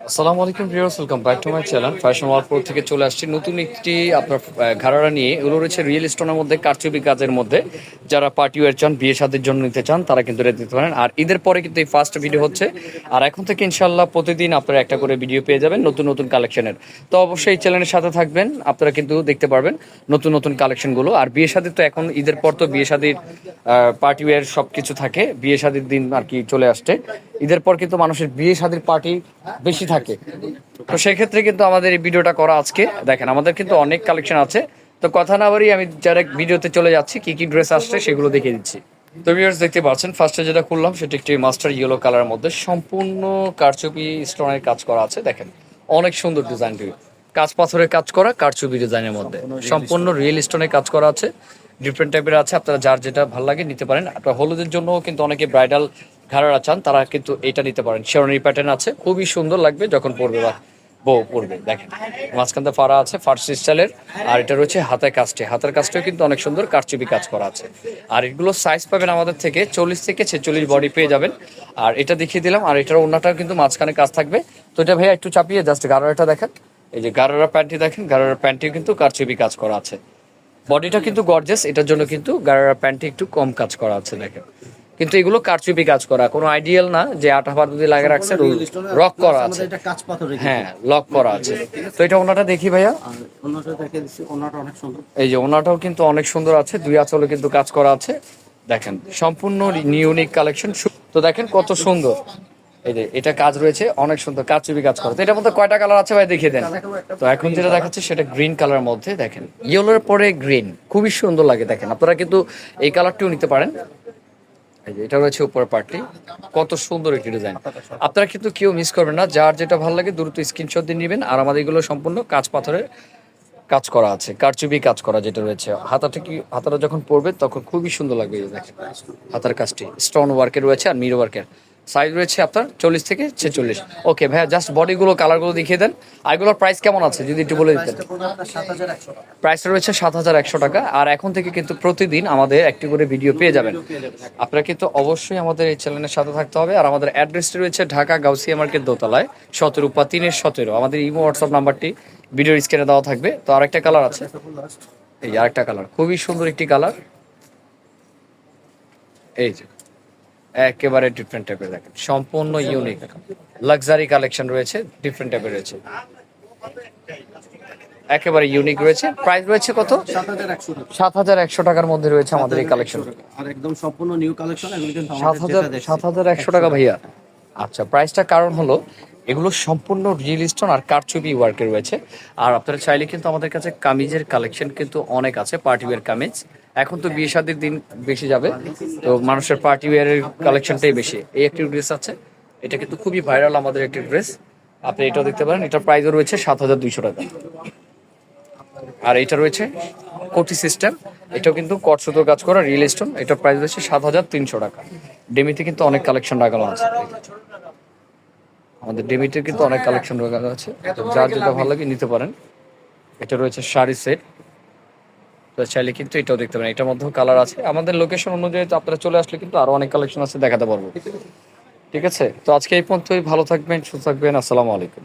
আসসালামু আলাইকুম viewers, welcome back to my channel. Fashion world থেকে চলে আসছি নতুন একটি আপনার ঘাড়ারা নিয়ে। এগুলো রয়েছে রিয়েল স্টোনের মধ্যে, কারচুপি কাজের মধ্যে। যারা পার্টি ওয়ার চান বিয়ে শাদির জন্য নিতে চান, তারা কিন্তু দিতে পারেন। আর ঈদের পরে কিন্তু এই ফার্স্ট ভিডিও হচ্ছে। আর এখন থেকে ইনশাল্লাহ প্রতিদিন আপনারা একটা করে ভিডিও পেয়ে যাবেন নতুন নতুন কালেকশনের তো অবশ্যই এই চ্যানেলের সাথে থাকবেন, আপনারা কিন্তু দেখতে পারবেন নতুন নতুন কালেকশনগুলো আর বিয়ে শাদির তো এখন, ঈদের পর তো বিয়ে শাদির পার্টি ওয়ার সব কিছু থাকে। বিয়ে শাদির দিন আর কি চলে আসছে। ঈদের পর কিন্তু মানুষের বিয়ে শাদির পার্টি বেশি থাকে। তো সেক্ষেত্রে কিন্তু আমাদের এই ভিডিওটা করা আজকে। দেখেন আমাদের কিন্তু অনেক কালেকশন আছে। তো কথা না বাড়ি আমি যারা ভিডিওতে চলে যাচ্ছি। কি কি ড্রেস আসছে সেগুলো দেখিয়ে দিচ্ছি। তো ভিউয়ার্স দেখতে পাচ্ছেন ফার্স্টে যেটা খুললাম সেটা একটি মাস্টার ইয়েলো কালারের মধ্যে সম্পূর্ণ কারচুপি স্টোনের কাজ করা আছে। দেখেন অনেক সুন্দর ডিজাইনটি কাজ পাথরের কাজ করা কারচুপি ডিজাইনের মধ্যে। সম্পূর্ণ রিয়েল স্টোনের কাজ করা আছে। ডিফারেন্ট টাইপের আছে আপনারা যার যেটা ভালো লাগে নিতে পারেন। আপনার হলুদের জন্য কিন্তু অনেকে ব্রাইডাল ঘাড়া চান, তারা কিন্তু এটা নিতে পারেন। শেরনি প্যাটার্ন আছে, খুবই সুন্দর লাগবে যখন পরবে বা বউ পরবে দেখেন। মাঝখানতে ফাড়া আছে ফার্স্ট স্টাইলের, আর এটা রয়েছে হাতের কাজটি। হাতের কাজটাও কিন্তু অনেক সুন্দর, কারচুপি কাজ করা আছে। আর এগুলো সাইজ পাবেন আমাদের থেকে চল্লিশ থেকে ছেচল্লিশ বডি পেয়ে যাবেন। আর এটা দেখিয়ে দিলাম, আর এটার অন্যটাও কিন্তু মাঝখানে কাজ থাকবে। তো এটা ভাইয়া একটু চাপিয়ে জাস্ট গারোটা দেখেন। এই যে গারোরা প্যান্টটি দেখেন, গারোরা প্যান্টটিও কিন্তু কারচুপি কাজ করা আছে। বডিটা কিন্তু গর্জেস এটার জন্য কিন্তু গারারা প্যান্টটি একটু কম কাজ করা আছে, দেখেন। কিন্তু এগুলো কারচুপি কাজ করা কোনো আইডিয়াল না যে আঠা বার যদি লাগে রাখছে রক করা আছে। হ্যাঁ লক করা আছে। তো এটা ওনাটা দেখি ভাইয়া। সুন্দর। এই যে ওনাটাও কিন্তু অনেক সুন্দর আছে দুই আঁচলে কিন্তু কাজ করা আছে। দেখেন সম্পূর্ণ ইউনিক কালেকশন তো দেখেন কত সুন্দর। এই যে এটা কাজ রয়েছে অনেক সুন্দর কারচুপি কাজ করা তো এটার মধ্যে কয়টা কালার আছে ভাই দেখিয়ে দেন। তো এখন যেটা দেখাচ্ছে সেটা গ্রিন কালারের মধ্যে দেখেন। ইয়েলোর পরে গ্রিন খুবই সুন্দর লাগে দেখেন। আপনারা কিন্তু এই কালারটিও নিতে পারেন। এটা রয়েছে উপরের পার্টটি কত সুন্দর একটি ডিজাইন। আপনারা কিন্তু কেউ মিস করবেন না। যার যেটা ভালো লাগে দ্রুত স্ক্রিনশট দিয়ে নেবেন। আর আমাদের এগুলো সম্পূর্ণ কাঁচ পাথরের কাজ করা আছে, কারচুপি কাজ করা যেটা রয়েছে। হাতাটা কি, হাতাটা যখন পড়বে তখন খুবই সুন্দর লাগবে হাতার কাজটি স্টোন ওয়ার্কের রয়েছে আর মিরো ওয়ার্কের সাইজ রয়েছে আপনার চল্লিশ থেকে ছেচল্লিশ। ওকে ভাইয়া জাস্ট বডিগুলো কালারগুলো দেখিয়ে দেন। আর এগুলোর প্রাইস কেমন আছে যদি একটু বলে দিতেন? এটা পড়বে আপনার সাত হাজার একশো প্রাইস রয়েছে সাত হাজার একশো টাকা। আর এখন থেকে কিন্তু প্রতিদিন আমাদের একটি করে ভিডিও পেয়ে যাবেন। আপনারা কিন্তু অবশ্যই আমাদের এই চ্যানেলের সাথে থাকতে হবে। আর আমাদের অ্যাড্রেসটি রয়েছে ঢাকা গাউসিয়া মার্কেট দোতলায় সতেরো পা তিনের সতেরো। আমাদের ইমো হোয়াটসঅ্যাপ নাম্বারটি ভিডিওর স্ক্রিনে দেওয়া থাকবে। তো আরেকটা কালার আছে। এই আরেকটা কালার খুবই সুন্দর একটি কালার এই যে। একেবারে ডিফারেন্ট টাইপের দেখেন। সম্পূর্ণ ইউনিক লাক্সারি কালেকশন রয়েছে ডিফারেন্ট টাইপের রয়েছে। একেবারে ইউনিক রয়েছে। প্রাইস রয়েছে কত? সাত হাজার একশো টাকার মধ্যে রয়েছে আমাদের এই কালেকশন আর একদম সম্পূর্ণ নিউ কালেকশন সাত হাজার সাত হাজার একশো টাকা ভাইয়া। আচ্ছা প্রাইসটা কারণ হলো এগুলো সম্পূর্ণ রিয়েল স্টোন আর কারচুপি ওয়ার্কের রয়েছে। আর আপনারা চাইলে কিন্তু আমাদের কাছে কামিজের কালেকশন কিন্তু অনেক আছে পার্টি ওয়ার কামিজ। এখন তো বিয়ে শাদির দিন বেশি যাবে, তো মানুষের পার্টি ওয়ারের কালেকশনটাই বেশি। এই একটি ড্রেস আছে, এটা কিন্তু খুবই ভাইরাল আমাদের একটি ড্রেস আপনি এটাও দেখতে পারেন, এটার প্রাইসও রয়েছে সাত হাজার দুইশো টাকা। আর এটা রয়েছে কোটি সিস্টেম এটাও কিন্তু কটসুতো কাজ করা রিয়েল স্টোন এটার প্রাইস রয়েছে সাত হাজার তিনশো টাকা। ডেমিতে কিন্তু অনেক কালেকশন লাগানো আছে। আমাদের ডেবিটের কিন্তু অনেক কালেকশন লাগানো আছে। যার যেটা ভালো লাগে নিতে পারেন। এটা রয়েছে শাড়ি সেট। চাইলে কিন্তু এটাও দেখতে পারেন। এটার মধ্যেও কালার আছে। আমাদের লোকেশন অনুযায়ী তো আপনারা চলে আসলে কিন্তু আরও অনেক কালেকশন আছে দেখাতে পারব। ঠিক আছে? তো আজকে এই পর্যন্তই। ভালো থাকবেন, সুস্থ থাকবেন। আসসালামু আলাইকুম।